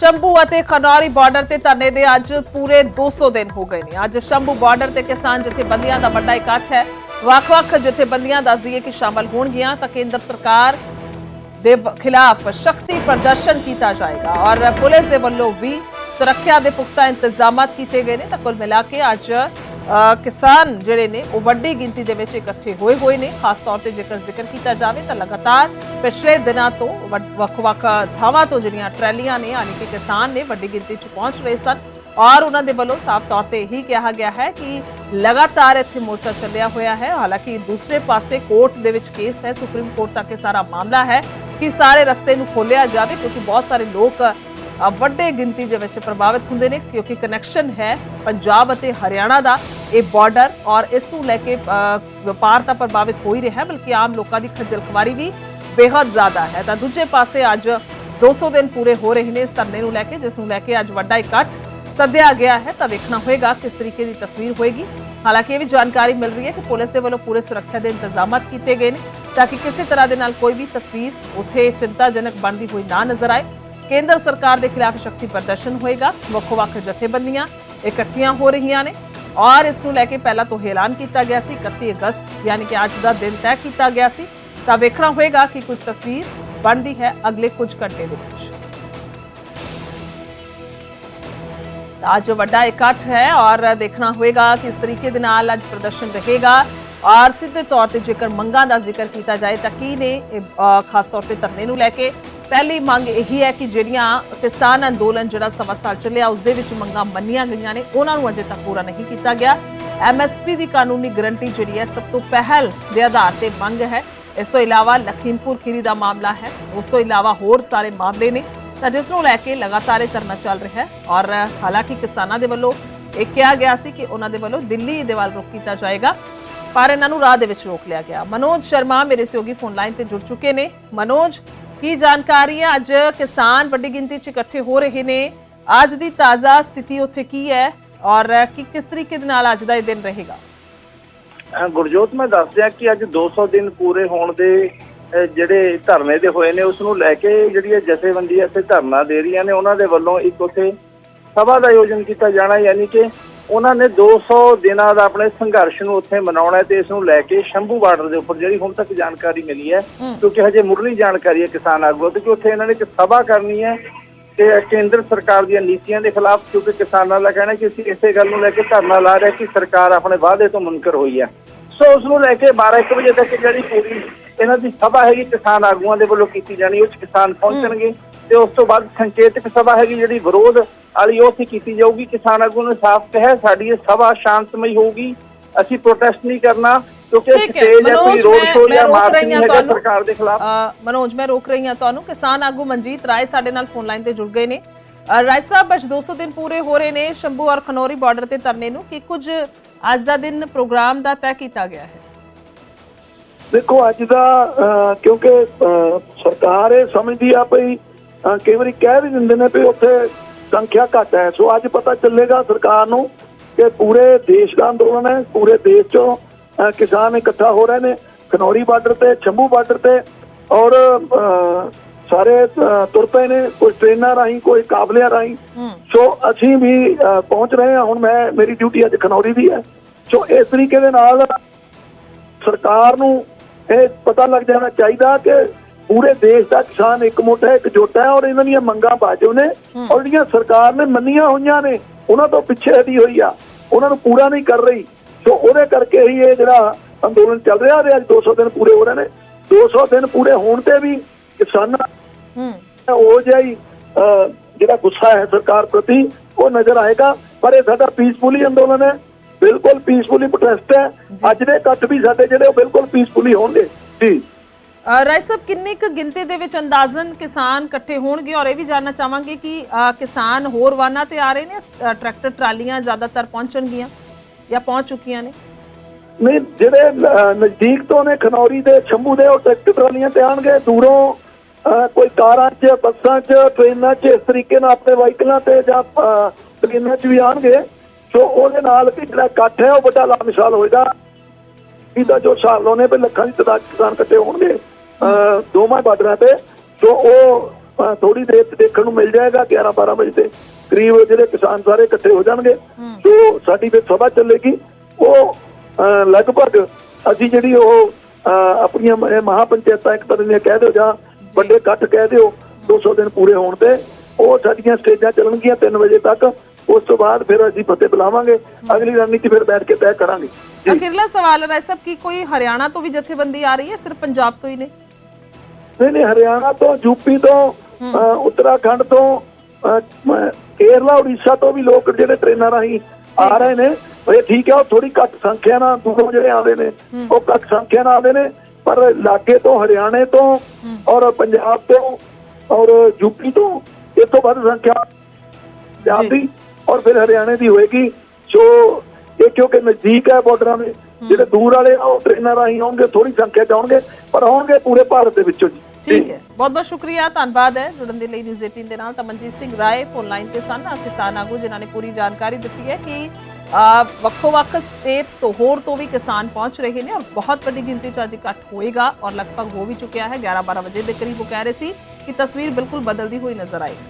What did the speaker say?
ਸ਼ੰਭੂ ਅਤੇ ਖਨੌਰੀ ਬਾਰਡਰ ਤੇ ਧਰਨੇ ਦੇ ਅੱਜ ਪੂਰੇ 200 ਦਿਨ ਹੋ ਗਏ ਨੇ। ਅੱਜ ਸ਼ੰਭੂ ਬਾਰਡਰ ਤੇ ਕਿਸਾਨ ਜਥੇਬੰਦੀਆਂ ਦਾ ਵੱਡਾ ਇਕੱਠ ਹੈ। ਵੱਖ-ਵੱਖ ਜਥੇਬੰਦੀਆਂ ਦੱਸਦੀ ਦਈਏ ਕਿ ਸ਼ਾਮਲ ਹੋਣਗੀਆਂ ਤਾਂ ਕੇਂਦਰ ਸਰਕਾਰ ਦੇ ਖਿਲਾਫ ਸ਼ਕਤੀ ਪ੍ਰਦਰਸ਼ਨ ਕੀਤਾ ਜਾਏਗਾ ਔਰ ਪੁਲਿਸ ਦੇ ਵੱਲੋਂ ਵੀ ਸੁਰੱਖਿਆ ਦੇ ਪੁਖਤਾ ਇੰਤਜ਼ਾਮਾਤ ਕੀਤੇ ਗਏ ਨੇ। ਤਾਂ ਕੁੱਲ ਮਿਲਾ ਕੇ ਅੱਜ ਕਿਸਾਨ ਜਿਹੜੇ ਨੇ, ਉਹ ਵੱਡੀ ਗਿਣਤੀ ਦੇ ਵਿੱਚ ਇਕੱਠੇ ਹੋਏ ਹੋਏ ਨੇ। ਖਾਸ ਤੌਰ ਤੇ ਜੇਕਰ ਜ਼ਿਕਰ ਕੀਤਾ ਜਾਵੇ ਤਾਂ ਲਗਾਤਾਰ ਪਿਛਲੇ ਦਿਨਾਂ ਤੋਂ ਵੱਡ- ਵੱਖ-ਵੱਖ ਥਾਵਾਂ ਤੋਂ ਜਿਹੜੀਆਂ ਟਰੈਲੀਆਂ ਨੇ, ਯਾਨੀ ਕਿ ਕਿਸਾਨ ਨੇ ਵੱਡੀ ਗਿਣਤੀ 'ਚ ਪਹੁੰਚ ਰਹੇ ਸਨ। ਔਰ ਉਹਨਾਂ ਦੇ ਵੱਲੋਂ ਸਾਫ਼ ਤੌਰ ਤੇ ਇਹੀ ਕਿਹਾ ਗਿਆ ਹੈ ਕਿ ਲਗਾਤਾਰ ਇੱਥੇ ਮੋਰਚਾ ਚੱਲਿਆ ਹੋਇਆ ਹੈ। ਹਾਲਾਂਕਿ ਦੂਸਰੇ ਪਾਸੇ ਕੋਰਟ ਦੇ ਵਿੱਚ ਕੇਸ ਹੈ। ਸੁਪਰੀਮ ਕੋਰਟ ਤੱਕ ਇਹ ਸਾਰਾ ਮਾਮਲਾ ਹੈ ਕਿ ਸਾਰੇ ਰਸਤੇ ਨੂੰ ਖੋਲਿਆ ਜਾਵੇ, ਕਿਉਂਕਿ ਬਹੁਤ ਸਾਰੇ ਲੋਕ ਵੱਡੇ ਗਿਣਤੀ ਦੇ ਵਿੱਚ ਪ੍ਰਭਾਵਿਤ ਹੁੰਦੇ ਨੇ ਕਿਉਂਕਿ ਕਨੈਕਸ਼ਨ ਹੈ ਪੰਜਾਬ ਅਤੇ ਹਰਿਆਣਾ ਦਾ। ਇਹ ਬਾਰਡਰ ਔਰ ਇਸ ਨੂੰ ਲੈ ਕੇ ਵਪਾਰ ਤਾਂ ਪ੍ਰਭਾਵਿਤ ਹੋ ਹੀ ਰਿਹਾ, ਬਲਕਿ ਆਮ ਲੋਕਾਂ ਦੀ ਖੱਜਲ ਖਵਾਰੀ ਵੀ ਬੇਹੱਦ ਜ਼ਿਆਦਾ ਹੈ। ਤਾਂ ਦੂਜੇ ਪਾਸੇ ਅੱਜ 200 ਦਿਨ ਪੂਰੇ ਹੋ ਰਹੇ ਨੇ ਇਸ ਧਰਨੇ ਨੂੰ ਲੈ ਕੇ, ਜਿਸ ਨੂੰ ਲੈ ਕੇ ਅੱਜ ਵੱਡਾ ਇਕੱਠ ਸੱਦਿਆ ਗਿਆ ਹੈ। ਤਾਂ ਵੇਖਣਾ ਹੋਏਗਾ ਕਿਸ ਤਰੀਕੇ ਦੀ ਤਸਵੀਰ ਹੋਏਗੀ। ਹਾਲਾਂਕਿ ਇਹ ਵੀ ਜਾਣਕਾਰੀ ਮਿਲ ਰਹੀ ਹੈ ਕਿ ਪੁਲਿਸ ਦੇ ਵੱਲੋਂ ਪੂਰੇ ਸੁਰੱਖਿਆ ਦੇ ਇੰਤਜ਼ਾਮਾਤ ਕੀਤੇ ਗਏ ਨੇ, ਤਾਂ ਕਿ ਕਿਸੇ ਤਰ੍ਹਾਂ ਦੇ ਨਾਲ ਕੋਈ ਵੀ ਤਸਵੀਰ ਉੱਥੇ ਚਿੰਤਾਜਨਕ ਬਣਦੀ ਹੋਈ ਨਾ ਨਜ਼ਰ ਆਏ। ਕੇਂਦਰ ਸਰਕਾਰ ਦੇ ਖਿਲਾਫ ਸ਼ਕਤੀ ਪ੍ਰਦਰਸ਼ਨ ਹੋਏਗਾ। ਵੱਖ-ਵੱਖ ਜਥੇਬੰਦੀਆਂ ਇਕੱਠੀਆਂ ਹੋ ਰਹੀਆਂ ਨੇ ਔਰ ਇਸ ਨੂੰ ਲੈ ਕੇ ਪਹਿਲਾਂ ਤੋਂ ਐਲਾਨ ਕੀਤਾ ਗਿਆ ਸੀ। 31 ਅਗਸਤ, ਯਾਨੀ ਕਿ ਅੱਜ ਦਾ ਦਿਨ ਤੈਅ ਕੀਤਾ ਗਿਆ ਸੀ। ਤਾਂ ਵੇਖਣਾ ਹੋਏਗਾ ਕਿ ਕੁਝ ਤਸਵੀਰ ਬਣਦੀ ਹੈ ਅਗਲੇ ਕੁਝ ਘੰਟੇ ਦੇ ਵਿੱਚ। ਅੱਜ ਵੱਡਾ ਇਕੱਠ ਹੈ ਔਰ ਦੇਖਣਾ ਹੋਏਗਾ ਕਿਸ ਤਰੀਕੇ ਦੇ ਨਾਲ ਅੱਜ ਪ੍ਰਦਰਸ਼ਨ ਰਹੇਗਾ। ਔਰ ਸਿੱਧੇ ਤੌਰ ਤੇ ਜੇਕਰ ਮੰਗਾਂ ਦਾ ਜ਼ਿਕਰ ਕੀਤਾ ਜਾਏ ਤਾਂ ਕੀ ਨੇ ਖਾਸ ਤੌਰ ਤੇ ਧਰਨੇ ਨੂੰ ਲੈ ਕੇ ਪਹਿਲੀ ਮੰਗ ਇਹੀ ਹੈ ਕਿ ਜਿਹੜੀਆਂ ਕਿਸਾਨ ਅੰਦੋਲਨ ਜਿਹੜਾ ਸਵਾ ਸਾਲ ਚੱਲਿਆ, ਉਸ ਦੇ ਵਿੱਚ ਮੰਗਾਂ ਮੰਨੀਆਂ ਗਈਆਂ ਨੇ, ਉਹਨਾਂ ਨੂੰ ਅਜੇ ਤੱਕ ਪੂਰਾ ਨਹੀਂ ਕੀਤਾ ਗਿਆ। ਐਮਐਸਪੀ ਦੀ ਕਾਨੂੰਨੀ ਗਰੰਟੀ ਜਿਹੜੀ ਹੈ, ਸਭ ਤੋਂ ਪਹਿਲ ਦੇ ਆਧਾਰ ਤੇ ਮੰਗ ਹੈ। ਇਸ ਤੋਂ ਇਲਾਵਾ ਲਖੀਮਪੁਰ ਖੀਰੀ ਦਾ ਮਾਮਲਾ ਹੈ, ਉਸ ਤੋਂ ਇਲਾਵਾ ਹੋਰ ਸਾਰੇ ਮਾਮਲੇ ਨੇ। ਤਾਂ ਜਿਸ ਨੂੰ ਲੈ ਕੇ ਲਗਾਤਾਰ ਇਹ ਧਰਨਾ ਚੱਲ ਰਿਹਾ ਹੈ ਔਰ ਹਾਲਾਂਕਿ ਕਿਸਾਨਾਂ ਦੇ ਵੱਲੋਂ ਇਹ ਕਿਹਾ ਗਿਆ ਸੀ ਕਿ ਉਹਨਾਂ ਦੇ ਵੱਲੋਂ ਦਿੱਲੀ ਦੇ ਵੱਲ ਰੁਕ ਕੀਤਾ ਜਾਏਗਾ, ਪਰ ਇਹਨਾਂ ਨੂੰ ਰਾਹ ਦੇ ਵਿੱਚ ਰੋਕ ਲਿਆ ਗਿਆ। ਮਨੋਜ ਸ਼ਰਮਾ ਮੇਰੇ ਸਹਿਯੋਗੀ ਫੋਨ ਲਾਈਨ ਤੇ ਜੁੜ ਚੁੱਕੇ ਨੇ। ਮਨੋਜ ਕੀ ਜਾਣਕਾਰੀ ਹੈ ਅੱਜ ਕਿਸਾਨ ਵੱਡੀ ਗਿਣਤੀ 'ਚ ਇਕੱਠੇ ਹੋ ਰਹੇ ਨੇ। ਅੱਜ ਦੀ ਤਾਜ਼ਾ ਸਥਿਤੀ ਉੱਥੇ ਕੀ ਹੈ ਔਰ ਕਿ ਕਿਸ ਤਰੀਕੇ ਦੇ ਨਾਲ ਅੱਜ ਦਾ ਇਹ ਦਿਨ ਰਹੇਗਾ? ਗੁਰਜੋਤ, ਮੈਂ ਦੱਸ ਦਿਆਂ ਕਿ ਅੱਜ 200 ਦਿਨ ਪੂਰੇ ਹੋਣ ਦੇ ਜਿਹੜੇ ਧਰਨੇ ਦੇ ਹੋਏ ਨੇ, ਉਸ ਨੂੰ ਲੈ ਕੇ ਜਿਹੜੀਆਂ ਜਥੇਬੰਦੀਆਂ ਇੱਥੇ ਧਰਨਾ ਦੇ ਰਹੀਆਂ ਨੇ। ਉਹਨਾਂ ਦੇ ਵੱਲੋਂ ਇੱਕ ਉੱਥੇ ਸਭਾ ਦਾ ਆਯੋਜਨ ਕੀਤਾ ਜਾਣਾ, ਯਾਨੀ ਕਿ ਉਹਨਾਂ ਨੇ 200 ਦਿਨਾਂ ਦਾ ਆਪਣੇ ਸੰਘਰਸ਼ ਨੂੰ ਉੱਥੇ ਮਨਾਉਣਾ ਤੇ ਇਸ ਨੂੰ ਲੈ ਕੇ ਸ਼ੰਭੂ ਬਾਰਡਰ ਦੇ ਉੱਪਰ ਜਿਹੜੀ ਹੁਣ ਤੱਕ ਜਾਣਕਾਰੀ ਮਿਲੀ ਹੈ। ਕਿਉਂਕਿ ਹਜੇ ਮੁੱਢਲੀ ਜਾਣਕਾਰੀ ਹੈ ਕਿਸਾਨ ਆਗੂ ਤੇ ਕਿ ਉੱਥੇ ਇਹਨਾਂ ਨੇ ਇੱਕ ਸਭਾ ਕਰਨੀ ਹੈ ਤੇ ਕੇਂਦਰ ਸਰਕਾਰ ਦੀਆਂ ਨੀਤੀਆਂ ਦੇ ਖਿਲਾਫ ਕਿਉਂਕਿ ਕਿਸਾਨਾਂ ਦਾ ਕਹਿਣਾ ਕਿ ਅਸੀਂ ਇਸੇ ਗੱਲ ਨੂੰ ਲੈ ਕੇ ਧਰਨਾ ਲਾ ਰਹੇ ਕਿ ਸਰਕਾਰ ਆਪਣੇ ਵਾਅਦੇ ਤੋਂ ਮੁਨਕਰ ਹੋਈ ਹੈ ਸੋ ਉਸ ਨੂੰ ਲੈ ਕੇ 12 1 ਵਜੇ ਤੱਕ ਜਿਹੜੀ ਪੂਰੀ ਇਹਨਾਂ ਦੀ ਸਭਾ ਹੈਗੀ ਕਿਸਾਨ ਆਗੂਆਂ ਦੇ ਵੱਲੋਂ ਕੀਤੀ ਜਾਣੀ 'ਚ ਕਿਸਾਨ ਪਹੁੰਚਣਗੇ ਤੇ ਉਸ ਤੋਂ ਬਾਅਦ ਸੰਕੇਤਕ ਸਭਾ ਹੈਗੀ ਜਿਹੜੀ ਵਿਰੋਧ ਵਾਲੀ ਉੱਥੇ ਕੀਤੀ ਜਾਊਗੀ। ਕਿਸਾਨ ਆਗੂ ਨੇ ਸਾਫ਼ ਕਿਹਾ ਸਾਡੀ ਇਹ ਸਭਾ ਸ਼ਾਂਤਮਈ ਹੋਊਗੀ। ਅਸੀਂ ਪ੍ਰੋਟੈਸਟ ਨਹੀਂ ਕਰਨਾ ਕਿਉਂਕਿ ਸਟੇਜ ਹੈ। ਕੋਈ ਰੋਡ ਮੈਂ ਜਾਂ ਮਾਰਚ ਰਹੀ ਨਹੀਂ ਹਾਂ। ਸਰਕਾਰ ਦੇ ਖਿਲਾਫ। ਮਨੋਜ ਮੈਂ ਰੋਕ ਰਹੀ ਹਾਂ ਤੁਹਾਨੂੰ। ਕਿਸਾਨ ਆਗੂ ਮਨਜੀਤ ਰਾਏ ਸਾਡੇ ਨਾਲ ਫੋਨ ਲਾਈਨ ਤੇ ਜੁੜ ਗਏ ਨੇ। ਰਾਏ ਸਾਹਿਬ ਅੱਜ 200 ਦਿਨ ਪੂਰੇ ਹੋ ਰਹੇ ਨੇ ਸ਼ੰਭੂ ਔਰ ਖਨੌਰੀ ਬਾਰਡਰ ਤੇ ਧਰਨੇ ਨੂੰ। ਕਿ ਕੁਝ ਅੱਜ ਦਾ ਦਿਨ ਪ੍ਰੋਗਰਾਮ ਦਾ ਤੈਅ ਕੀਤਾ ਗਿਆ ਹੈ? ਦੇਖੋ ਅੱਜ ਦਾ ਕਿਉਂਕਿ ਸਰਕਾਰ ਇਹ ਸਮਝਦੀ ਆ ਭਈ ਕਈ ਵਾਰੀ ਕਹਿ ਵੀ ਦਿੰਦੇ ਨੇ ਵੀ ਉੱਥੇ ਸੰਖਿਆ ਘੱਟ ਹੈ। ਸੋ ਅੱਜ ਪਤਾ ਚੱਲੇਗਾ ਸਰਕਾਰ ਨੂੰ ਕਿ ਪੂਰੇ ਦੇਸ਼ ਦਾ ਅੰਦੋਲਨ ਹੈ ਪੂਰੇ ਦੇਸ਼ ਚੋਂ ਕਿਸਾਨ ਇਕੱਠਾ ਹੋ ਰਹੇ ਨੇ ਖਨੌਰੀ ਬਾਰਡਰ ਤੇ ਛੰਭੂ ਬਾਰਡਰ ਤੇ ਔਰ ਸਾਰੇ ਤੁਰ ਪਏ ਨੇ ਕੋਈ ਟ੍ਰੇਨਾਂ ਰਾਹੀਂ ਕੋਈ ਕਾਫਲਿਆਂ ਰਾਹੀਂ। ਸੋ ਅਸੀਂ ਵੀ ਪਹੁੰਚ ਰਹੇ ਹਾਂ। ਹੁਣ ਮੈਂ ਮੇਰੀ ਡਿਊਟੀ ਅੱਜ ਖਨੌਰੀ ਦੀ ਹੈ। ਸੋ ਇਸ ਤਰੀਕੇ ਦੇ ਨਾਲ ਸਰਕਾਰ ਨੂੰ ਇਹ ਪਤਾ ਲੱਗ ਜਾਣਾ ਚਾਹੀਦਾ ਕਿ ਪੂਰੇ ਦੇਸ਼ ਦਾ ਕਿਸਾਨ ਇਕਮੁੱਠ ਹੈ ਇਕਜੁੱਟ ਹੈ ਔਰ ਇਹਨਾਂ ਦੀਆਂ ਮੰਗਾਂ ਬਾਜੂ ਨੇ ਔਰ ਜਿਹੜੀਆਂ ਸਰਕਾਰ ਨੇ ਮੰਨੀਆਂ ਹੋਈਆਂ ਨੇ ਉਹਨਾਂ ਤੋਂ ਪਿੱਛੇ ਹਟੀ ਹੋਈ ਆ। ਉਹਨਾਂ ਨੂੰ ਪੂਰਾ ਨਹੀਂ ਕਰ ਰਹੀ। ਸੋ ਉਹਦੇ ਕਰਕੇ ਹੀ ਇਹ ਜਿਹੜਾ ਅੰਦੋਲਨ ਚੱਲ ਰਿਹਾ ਤੇ ਅੱਜ 200 ਦਿਨ ਪੂਰੇ ਹੋ ਰਹੇ ਨੇ। 200 ਦਿਨ ਪੂਰੇ ਹੋਣ ਤੇ ਵੀ ਕਿਸਾਨਾਂ ਹੂੰ। ਉਹ ਹੀ ਅਹ, ਜਿਹੜਾ ਗੁੱਸਾ ਹੈ ਸਰਕਾਰ ਪ੍ਰਤੀ ਉਹ ਨਜ਼ਰ ਆਏਗਾ। ਪਰ ਇਹ ਸਾਡਾ ਪੀਸਫੁਲੀ ਅੰਦੋਲਨ ਹੈ। ਬਿਲਕੁਲ ਪੀਸਫੁਲੀ ਪ੍ਰੋਟੈਸਟ ਹੈ। ਅੱਜ ਦੇ ਇਕੱਠ ਵੀ ਸਾਡੇ ਜਿਹੜੇ ਉਹ ਬਿਲਕੁਲ ਪੀਸਫੁਲੀ ਹੋਣਗੇ। ਜੀ। ਅ, ਰਾਏ ਸਾਹਿਬ ਕਿੰਨੀ ਕੁ ਗਿਣਤੀ ਦੇ ਵਿੱਚ ਅੰਦਾਜ਼ਨ ਕਿਸਾਨ ਇਕੱਠੇ ਹੋਣਗੇ? ਔਰ ਇਹ ਵੀ ਜਾਨਣਾ ਚਾਹਾਂਗੇ ਕਿ ਕਿਸਾਨ ਹੋਰ ਵਾਹਨਾਂ ਤੇ ਆ ਰਹੇ ਨੇ ਟਰੈਕਟਰ ਟਰਾਲੀਆਂ ਜ਼ਿਆਦਾਤਰ ਪਹੁੰਚਣਗੀਆਂ ਜਾਂ ਪਹੁੰਚ ਚੁੱਕੀਆਂ ਨੇ? ਨਹੀਂ ਜਿਹੜੇ ਨਜ਼ਦੀਕ ਤੋਂ ਨੇ ਖਨੌਰੀ ਦੇ ਸ਼ੰਭੂ ਦੇ ਉਹ ਟਰੈਕਟਰ ਟਰਾਲੀਆਂ ਤੇ ਆਣਗੇ। ਦੂਰੋਂ ਕੋਈ ਕਾਰਾਂ 'ਚ ਬੱਸਾਂ 'ਚ ਟ੍ਰੇਨਾਂ 'ਚ ਇਸ ਤਰੀਕੇ ਨਾਲ ਆਪਣੇ ਵਾਹੀਕਲਾਂ ਤੇ ਜਾਂ ਟ੍ਰੇਨਾਂ 'ਚ ਵੀ ਆਣਗੇ। ਸੋ ਉਹਦੇ ਨਾਲ ਵੀ ਜਿਹੜਾ ਇਕੱਠ ਹੈ ਉਹ ਵੱਡਾ ਲਾ ਹੋਏਗਾ। ਇਹਦਾ ਜੋ ਹਿਸਾਬ ਲਾਉਣੇ ਵੀ ਲੱਖਾਂ ਦੀ ਤਦਾਦ ਕਿਸਾਨ ਇਕੱਠੇ ਹੋਣਗੇ। ਦੋਵਾਂ ਬਾਰਡਰਾਂ ਤੇ ਸੋ ਉਹ ਥੋੜੀ ਦੇਰ ਦੇਖਣ ਨੂੰ ਮਿਲ ਜਾਏਗਾ 11 12 ਵਜੇ ਤੇ। ਕਰੀਬ ਜਿਹੜੇ ਕਿਸਾਨ ਸਾਰੇ ਇਕੱਠੇ ਹੋ ਜਾਣਗੇ। ਜੋ ਸਾਡੀ ਫਿਰ ਸਭਾ ਚੱਲੇਗੀ। ਉਹ ਲਗਭਗ ਅਸੀਂ ਜਿਹੜੀ ਉਹ ਆਪਣੀਆਂ ਮ- ਇਹ ਮਹਾ ਪੰਚਾਇਤਾਂ ਇੱਕ ਤਰ੍ਹਾਂ ਦੀਆਂ ਕਹਿ ਦਿਓ ਜਾਂ ਵੱਡੇ ਇਕੱਠ ਕਹਿ ਦਿਓ 200 ਦਿਨ ਪੂਰੇ ਹੋਣ ਤੇ ਉਹ ਸਾਡੀਆਂ ਸਟੇਜਾਂ ਚੱਲਣਗੀਆਂ 3 ਵਜੇ ਤੱਕ। ਉਸ ਤੋਂ ਬਾਅਦ ਫਿਰ ਅਸੀਂ ਫਤਿਹ ਬੁਲਾਵਾਂਗੇ। ਅਗਲੀ ਰਣਨੀਤੀ ਫਿਰ ਬੈਠ ਕੇ ਤੈਅ ਕਰਾਂਗੇ। ਅਖੀਰਲਾ ਸਵਾਲ ਹੈ ਸਾਹਿਬ ਕੀ ਕੋਈ ਹਰਿਆਣਾ ਤੋਂ ਵੀ ਜਥੇਬੰਦੀ ਆ ਰਹੀ ਹੈ? ਸਿਰਫ ਪੰਜਾਬ ਤੋਂ ਹੀ ਨੇ। ਨਹੀਂ ਨਹੀਂ ਹਰਿਆਣਾ ਤੋਂ ਯੂਪੀ ਤੋਂ ਉੱਤਰਾਖੰਡ ਤੋਂ ਕੇਰਲਾ ਉੜੀਸਾ ਤੋਂ ਵੀ ਲੋਕ ਜਿਹੜੇ ਟ੍ਰੇਨਾਂ ਰਾਹੀਂ ਆ ਰਹੇ ਨੇ। ਇਹ ਠੀਕ ਹੈ ਉਹ ਥੋੜੀ ਘੱਟ ਸੰਖਿਆ ਨਾਲ ਦੂਰੋਂ ਜਿਹੜੇ ਆਉਂਦੇ ਨੇ ਉਹ ਘੱਟ ਸੰਖਿਆ ਨਾਲ ਆਉਂਦੇ ਨੇ। ਪਰ ਲਾਗੇ ਤੋਂ ਹਰਿਆਣੇ ਤੋਂ ਔਰ ਪੰਜਾਬ ਤੋਂ ਔਰ ਯੂਪੀ ਤੋਂ ਇਹ ਤੋਂ ਵੱਧ ਸੰਖਿਆ ਪੰਜਾਬ ਜੀ। ਦੀ ਔਰ ਫਿਰ ਹਰਿਆਣੇ ਦੀ ਹੋਏਗੀ। ਸੋ ਇਹ ਕਿਉਂਕਿ ਨਜ਼ਦੀਕ ਹੈ ਬਾਰਡਰਾਂ ਦੇ ਜਿਹੜੇ ਦੂਰ ਵਾਲੇ ਆ ਉਹ ਟ੍ਰੇਨਾਂ ਰਾਹੀਂ ਆਉਣਗੇ ਥੋੜੀ ਸੰਖਿਆ ਚ ਆਉਣਗੇ ਪਰ ਆਉਣਗੇ ਪੂਰੇ ਭਾਰਤ ਦੇ ਵਿੱਚੋਂ ਜੀ। ਠੀਕ ਹੈ। ਬਹੁਤ ਬਹੁਤ ਸ਼ੁਕਰੀਆ, ਧੰਨਵਾਦ ਹੈ ਜੁੜਨ ਦੇ ਲਈ ਨਿਊਜ਼ 18 ਦੇ ਨਾਲ। ਤਾਂ ਸਿੰਘ ਰਾਏ ਫੋਨ ਲਾਈਨ ਤੇ ਸਨ। ਕਿਸਾਨ ਆਗੂ ਜਿਨ੍ਹਾਂ ਨੇ ਪੂਰੀ ਜਾਣਕਾਰੀ ਦਿੱਤੀ ਹੈ ਕਿ ਵੱਖੋ-ਵੱਖ ਸਟੇਟਸ ਤੋਂ ਹੋਰ ਤੋਂ ਵੀ ਕਿਸਾਨ ਪਹੁੰਚ ਰਹੇ ਨੇ ਔਰ ਬਹੁਤ ਵੱਡੀ ਗਿਣਤੀ 'ਚ ਅੱਜ ਇਕੱਠ ਹੋਏਗਾ ਔਰ ਲਗਭਗ ਹੋ ਵੀ ਚੁੱਕਿਆ ਹੈ। 11-12 ਵਜੇ ਦੇ ਕਰੀਬ ਉਹ ਕਹਿ ਰਹੇ ਸੀ ਕਿ ਤਸਵੀਰ ਬਿਲਕੁਲ ਬਦਲਦੀ ਹੋਈ ਨਜ਼ਰ ਆਏਗੀ।